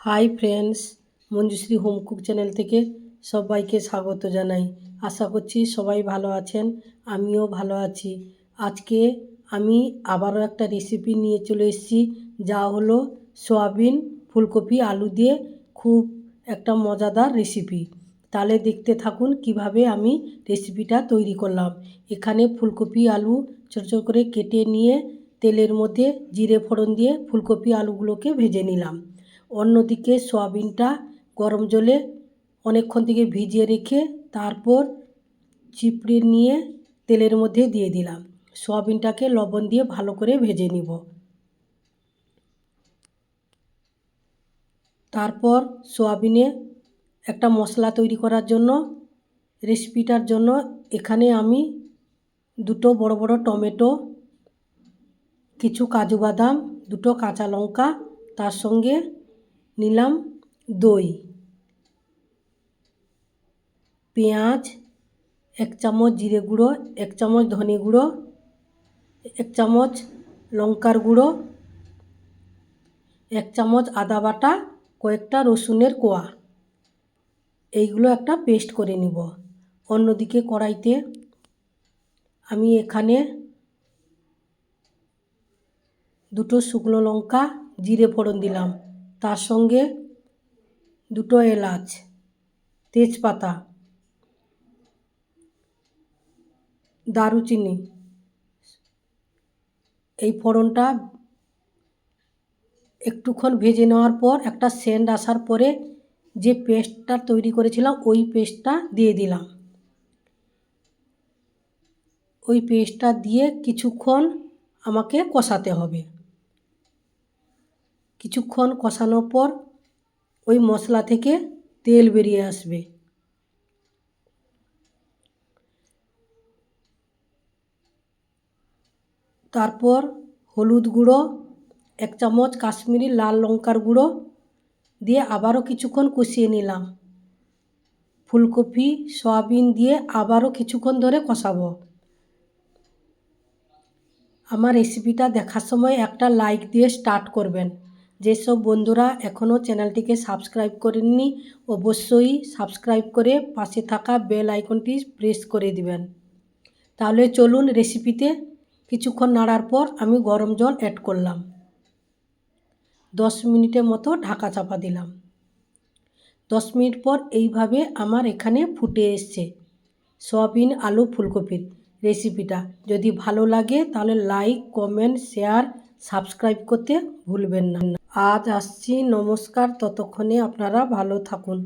Hi friends, Manjushree home cook channel থেকে সবাইকে স্বাগত জানাই। আশা করছি সবাই ভালো আছেন, আমিও ভালো আছি। আজকে আমি আবারও একটা রেসিপি নিয়ে চলে এসেছি, যা হলো সয়াবিন ফুলকপি আলু দিয়ে খুব একটা মজাদার রেসিপি তাহলে দেখতে থাকুন কীভাবে আমি রেসিপিটা তৈরি করলাম। এখানে ফুলকপি আলু ছোটো ছোটো করে কেটে নিয়ে তেলের মধ্যে জিরে ফোড়ন দিয়ে ফুলকপি আলুগুলোকে ভেজে নিলাম। অন্যদিকে সয়াবিনটা গরম জলে অনেকক্ষণ থেকে ভিজিয়ে রেখে তারপর চিপড়ে নিয়ে তেলের মধ্যে দিয়ে দিলাম। সয়াবিনটাকে লবণ দিয়ে ভালো করে ভেজে নিব। তারপর সয়াবিনে একটা মশলা তৈরি করার জন্য, রেসিপিটার জন্য এখানে আমি দুটো বড় বড় টমেটো, কিছু কাজু বাদাম, দুটো কাঁচা লঙ্কা, তার সঙ্গে নিলাম দই, পেঁয়াজ, এক চামচ জিরে গুঁড়ো, এক চামচ ধনে গুঁড়ো, এক চামচ লঙ্কার গুঁড়ো, এক চামচ আদা বাটা, কয়েকটা রসুনের কোয়া। এইগুলো একটা পেস্ট করে নিব। অন্যদিকে কড়াইতে আমি এখানে দুটো শুকনো লঙ্কা, জিরে ফোড়ন দিলাম। তার সঙ্গে দুটো এলাচ, তেজপাতা, দারুচিনি। এই ফোড়নটা একটুক্ষণ ভেজে নেওয়ার পর একটা সেন্ট আসার পরে যে পেস্টটা তৈরি করেছিলাম, ওই পেস্টটা দিয়ে দিলাম। ওই পেস্টটা দিয়ে কিছুক্ষণ আমাকে কষাতে হবে। কিছুক্ষণ কষানোর পর ওই মশলা থেকে তেল বেরিয়ে আসবে। তারপর হলুদ গুঁড়ো, এক চামচ কাশ্মীরি লাল লঙ্কার গুঁড়ো দিয়ে আবারও কিছুক্ষণ কষিয়ে নিলাম। ফুলকপি, সয়াবিন দিয়ে আবারও কিছুক্ষণ ধরে কষাবো। আমার রেসিপিটা দেখার সময় একটা লাইক দিয়ে স্টার্ট করবেন। যেসব বন্ধুরা এখনও চ্যানেলটিকে সাবস্ক্রাইব করেননি, অবশ্যই সাবস্ক্রাইব করে পাশে থাকা বেল আইকনটি প্রেস করে দিবেন। তাহলে চলুন রেসিপিতে কিছুক্ষণ নাড়ার পর আমি গরম জল অ্যাড করলাম। দশ মিনিটের মতো ঢাকা চাপা দিলাম। দশ মিনিট পর এইভাবে আমার এখানে ফুটে এসছে সয়াবিন আলু ফুলকপির রেসিপিটা। যদি ভালো লাগে তাহলে লাইক, কমেন্ট, শেয়ার, সাবস্ক্রাইব করতে ভুলবেন না। আজ আসছি। নমস্কার। ততক্ষণে আপনারা ভালো থাকুন।